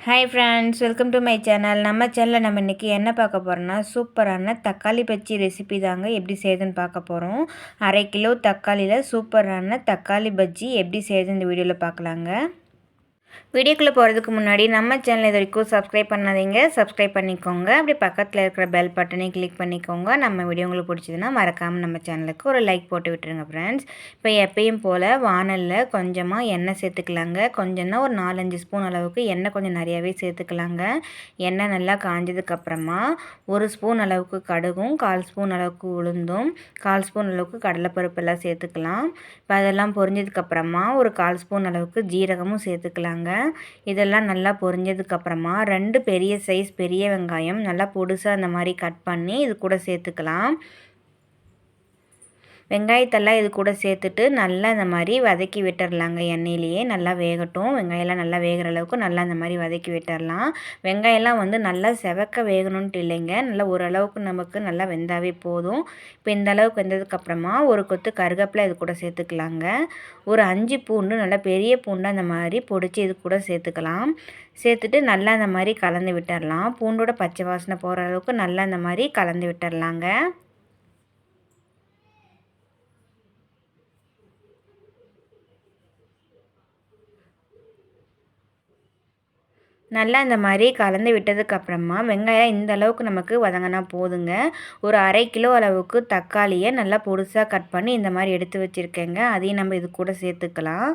Hi friends welcome to my channel நம்ம சேனலில் நம்ம இன்றைக்கி என்ன பார்க்க போகிறோன்னா சூப்பரான தக்காளி பச்சி ரெசிபி தாங்க எப்படி செய்யுதுன்னு பார்க்க போகிறோம் அரை கிலோ தக்காளியில் சூப்பரான தக்காளி பஜ்ஜி எப்படி செய்யுது இந்த வீடியோவில் பார்க்கலாங்க. வீடியோக்குள்ளே போகிறதுக்கு முன்னாடி நம்ம சேனல் இது வரைக்கும் சப்ஸ்கிரைப் பண்ணாதீங்க. சப்ஸ்கிரைப் பண்ணிக்கோங்க. அப்படி பக்கத்தில் இருக்கிற பெல் பட்டனையும் கிளிக் பண்ணிக்கோங்க. நம்ம வீடியோ உங்களுக்கு பிடிச்சதுன்னா மறக்காமல் நம்ம சேனலுக்கு ஒரு லைக் போட்டு விட்டுருங்க ஃப்ரெண்ட்ஸ் இப்போ எப்பயும் போல் வானலில் கொஞ்சமாக எண்ணெய் சேர்த்துக்கலாங்க. கொஞ்சம்னா ஒரு நாலஞ்சு ஸ்பூன் அளவுக்கு எண்ணெய் கொஞ்சம் நிறையாவே சேர்த்துக்கலாங்க. எண்ணெய் நல்லா காஞ்சதுக்கப்புறமா ஒரு ஸ்பூன் அளவுக்கு கடுகும் கால் ஸ்பூன் அளவுக்கு உளுந்தும் கால் ஸ்பூன் அளவுக்கு கடலைப்பருப்பு எல்லாம் சேர்த்துக்கலாம். இப்போ அதெல்லாம் பொரிஞ்சதுக்கப்புறமா ஒரு கால் ஸ்பூன் அளவுக்கு ஜீரகமும் சேர்த்துக்கலாங்க. இதெல்லாம் நல்லா பொரிஞ்சதுக்கப்புறமா ரெண்டு பெரிய சைஸ் பெரிய வெங்காயம் நல்லா பொடுசாக அந்த மாதிரி கட் பண்ணி இது கூட சேர்த்துக்கலாம். வெங்காயத்தெல்லாம் இது கூட சேர்த்துட்டு நல்லா இந்த மாதிரி வதக்கி விட்டுடலாங்க எண்ணெயிலேயே நல்லா வேகட்டும். வெங்காயம்லாம் நல்லா வேகிற அளவுக்கு நல்லா இந்த மாதிரி வதக்கி விட்டுடலாம் வெங்காயம்லாம் வந்து நல்லா செவக்க வேகணுன்ட்டு இல்லைங்க. நல்லா ஓரளவுக்கு நமக்கு நல்லா வெந்தாவே போதும். இப்போ இந்த அளவுக்கு வெந்ததுக்கப்புறமா ஒரு கொத்து கருகப்பில் இது கூட சேர்த்துக்கலாங்க. ஒரு அஞ்சு பூண்டு நல்லா பெரிய பூண்டு அந்த மாதிரி பொடிச்சு இது கூட சேர்த்துக்கலாம். சேர்த்துட்டு நல்லா அந்த மாதிரி கலந்து விட்டுடலாம் பூண்டோட பச்சை வாசனை போகிற அளவுக்கு நல்லா இந்த மாதிரி கலந்து விட்டுடலாங்க நல்லா இந்த மாதிரி கலந்து விட்டதுக்கப்புறமா வெங்காயம் இந்த அளவுக்கு நமக்கு வதங்கினா போதுங்க. ஒரு அரை கிலோ அளவுக்கு தக்காளியை நல்லா பொடிசாக கட் பண்ணி இந்த மாதிரி எடுத்து வச்சுருக்கேங்க. அதையும் நம்ம இது கூட சேர்த்துக்கலாம்.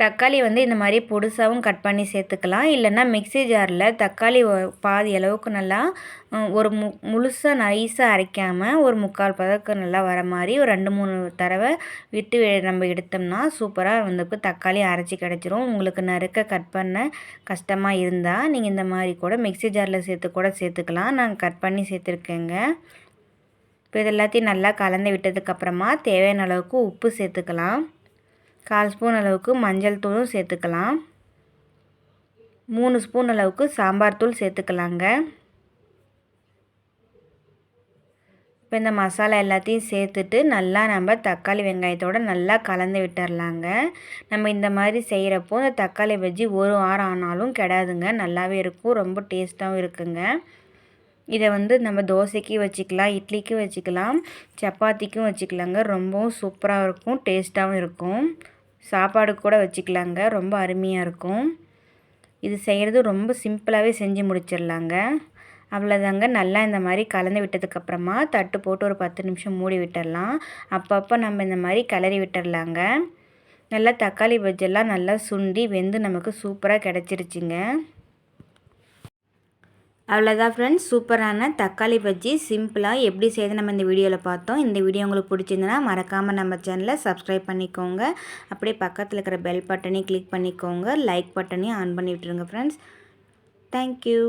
தக்காளி வந்து இந்த மாதிரி பொடுசாகவும் கட் பண்ணி சேர்த்துக்கலாம். இல்லைன்னா மிக்சி ஜாரில் தக்காளி பாதி அளவுக்கு நல்லா ஒரு மு முழுசாக நைஸாக அரைக்காமல் ஒரு முக்கால் பதக்கு நல்லா வர மாதிரி ஒரு ரெண்டு மூணு தடவை விட்டு நம்ம எடுத்தோம்னா சூப்பராக வந்து தக்காளி அரைச்சி கிடச்சிரும். உங்களுக்கு நறுக்க கட் பண்ண கஷ்டமாக இருந்தால் நீங்கள் இந்த மாதிரி கூட மிக்சி ஜாரில் சேர்த்து கூட சேர்த்துக்கலாம். நான் கட் பண்ணி சேர்த்துருக்கேங்க. இப்போ இது எல்லாத்தையும் நல்லா கலந்து விட்டதுக்கப்புறமா தேவையான அளவுக்கு உப்பு சேர்த்துக்கலாம். கால் ஸ்பூன் அளவுக்கு மஞ்சள் தூளும் சேர்த்துக்கலாம். மூணு ஸ்பூன் அளவுக்கு சாம்பார் தூள் சேர்த்துக்கலாங்க. இப்போ இந்த மசாலா எல்லாத்தையும் சேர்த்துட்டு நல்லா நம்ம தக்காளி வெங்காயத்தோடு நல்லா கலந்து விட்டுறலாங்க நம்ம இந்த மாதிரி செய்கிறப்போ இந்த தக்காளி பஜ்ஜி ஒரு வாரம் ஆனாலும் கிடாதுங்க. நல்லாவே இருக்கும் ரொம்ப டேஸ்ட்டாகவும் இருக்குங்க. இதை வந்து நம்ம தோசைக்கு வச்சுக்கலாம் இட்லிக்கு வச்சுக்கலாம் சப்பாத்திக்கும் வச்சுக்கலாங்க. ரொம்பவும் சூப்பராக இருக்கும் டேஸ்ட்டாகவும் இருக்கும். சாப்பாடு கூட வச்சுக்கலாங்க. ரொம்ப அருமையாக இருக்கும். இது செய்கிறது ரொம்ப சிம்பிளாகவே செஞ்சு முடிச்சிடலாங்க. அவ்வளோதாங்க நல்லா இந்த மாதிரி கலந்து விட்டதுக்கப்புறமா தட்டு போட்டு ஒரு பத்து நிமிஷம் மூடி விட்டுடலாம். அப்பப்போ நம்ம இந்த மாதிரி கிளறி விட்டுடலாங்க. நல்லா தக்காளி பஜ்ஜெல்லாம் நல்லா சுண்டி வெந்து நமக்கு சூப்பராக கிடச்சிருச்சிங்க. அவ்வளோதான் ஃப்ரெண்ட்ஸ் சூப்பரான தக்காளி பஜ்ஜி சிம்பிளாக எப்படி செய்து நம்ம இந்த வீடியோவில் பார்த்தோம். இந்த வீடியோ உங்களுக்கு பிடிச்சிருந்தனா மறக்காமல் நம்ம சேனலை சப்ஸ்கிரைப் பண்ணிக்கோங்க. அப்படியே பக்கத்தில் இருக்கிற பெல் பட்டனையும் கிளிக் பண்ணிக்கோங்க. லைக் பட்டனையும் ஆன் பண்ணி விட்டுருங்க ஃப்ரெண்ட்ஸ் தேங்க்யூ